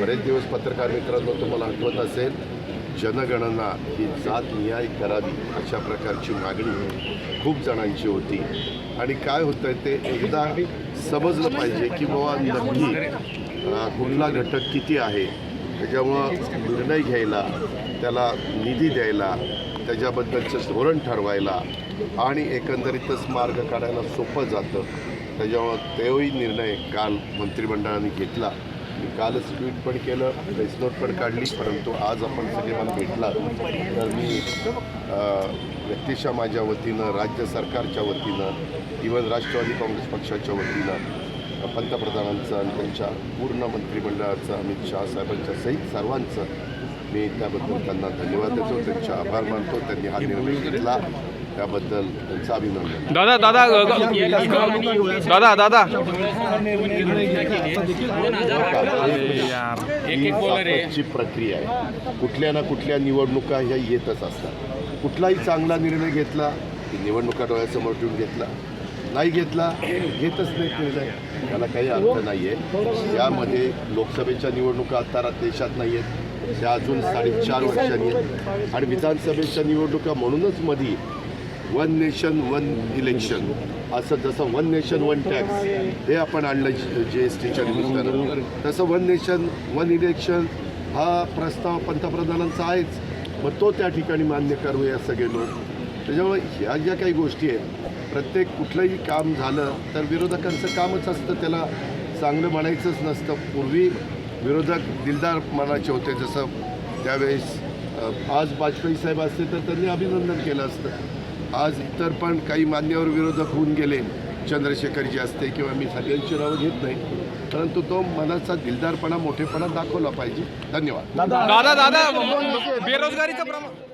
बरेच दिवस पत्रकार मित्रांनो तुम्हाला आठवत असेल जनगणना ही जात न्याय करावी अशा प्रकारची मागणी खूप जणांची होती. आणि काय होतं आहे ते एकदा समजलं पाहिजे की बाबा नक्की कुठला घटक किती आहे. त्याच्यामुळं निर्णय घ्यायला त्याला निधी द्यायला त्याच्याबद्दलचं धोरण ठरवायला आणि एकंदरीतच मार्ग काढायला सोपं जातं. त्याच्यामुळं तेही निर्णय काल मंत्रिमंडळाने घेतला. मी कालच ट्विट पण केलं प्रेस नोट पण काढली परंतु आज आपण सगळे मला भेटला तर मी व्यक्तिशा व्यक्तिशः माझ्या वतीनं राज्य सरकारच्या वतीनं इवन राष्ट्रवादी काँग्रेस पक्षाच्या वतीनं पंतप्रधानांचं आणि त्यांच्या पूर्ण मंत्रिमंडळाचं अमित शहा साहेबांच्या सहित सर्वांचं मी त्याबद्दल त्यांना धन्यवाद देतो. त्यांचे आभार मानतो. त्यांनी हा निर्णय घेतला. त्याबद्दल त्यांचं अभिनंदन. दादा दादा दादा दादा. ही प्रक्रिया आहे. कुठल्या ना कुठल्या निवडणुका ह्या येतच असतात. कुठलाही चांगला निर्णय घेतला की निवडणुका डोळ्यासमोर ठेवून घेतला नाही घेतला घेतच नाही निर्णय. त्याला काही अर्थ नाही आहे यामध्ये लोकसभेच्या निवडणुका आता देशात नाही आहेत त्या अजून साडेचार वर्षांनी आहेत. आणि विधानसभेच्या निवडणुका म्हणूनच मधी वन नेशन वन इलेक्शन असं जसं वन नेशन वन टॅक्स हे आपण आणलं जी एस टीच्या निमित्तानं. तसं वन नेशन वन इलेक्शन हा प्रस्ताव पंतप्रधानांचा आहेच. मग तो त्या ठिकाणी मान्य करूया सगळे लोक. त्याच्यामुळे ह्या ज्या काही गोष्टी आहेत प्रत्येक कुठलंही काम झालं तर विरोधकांचं कामच असतं. त्याला चांगलं म्हणायचंच नसतं. पूर्वी विरोधक दिलदार मनाचे होते. जसं त्यावेळेस आज वाजपेयी साहेब असते तर त्यांनी अभिनंदन केलं असतं. आज इतर पण काही मान्यवर विरोधक होऊन गेले. चंद्रशेखरजी असते किंवा मी सगळ्यांची नावं घेत नाही. परंतु तो मनाचा दिलदारपणा मोठेपणा दाखवला पाहिजे. धन्यवाद. दादा दादा बेरोजगारीचं प्रमाण